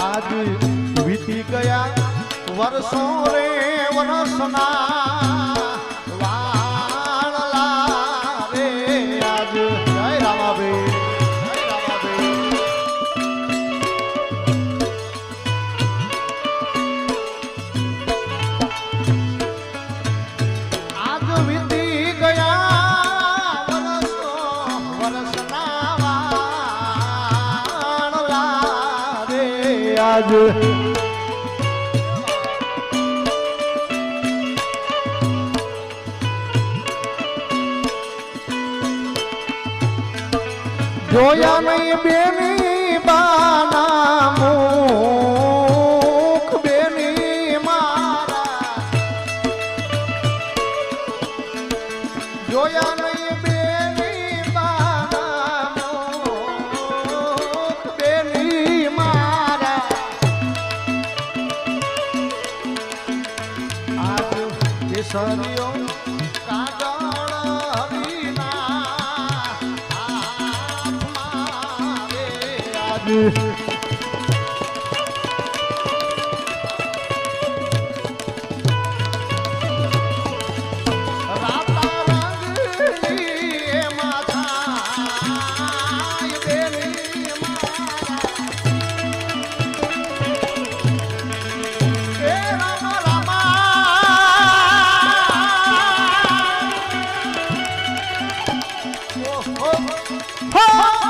આજ વીતી ગયા. વર્ષો રે વરસના આજ જોયા નહીં બેની બાના મુખ બેની મારા. જોયા નહીં કેસરીઓ કાગળ હરીના. 태.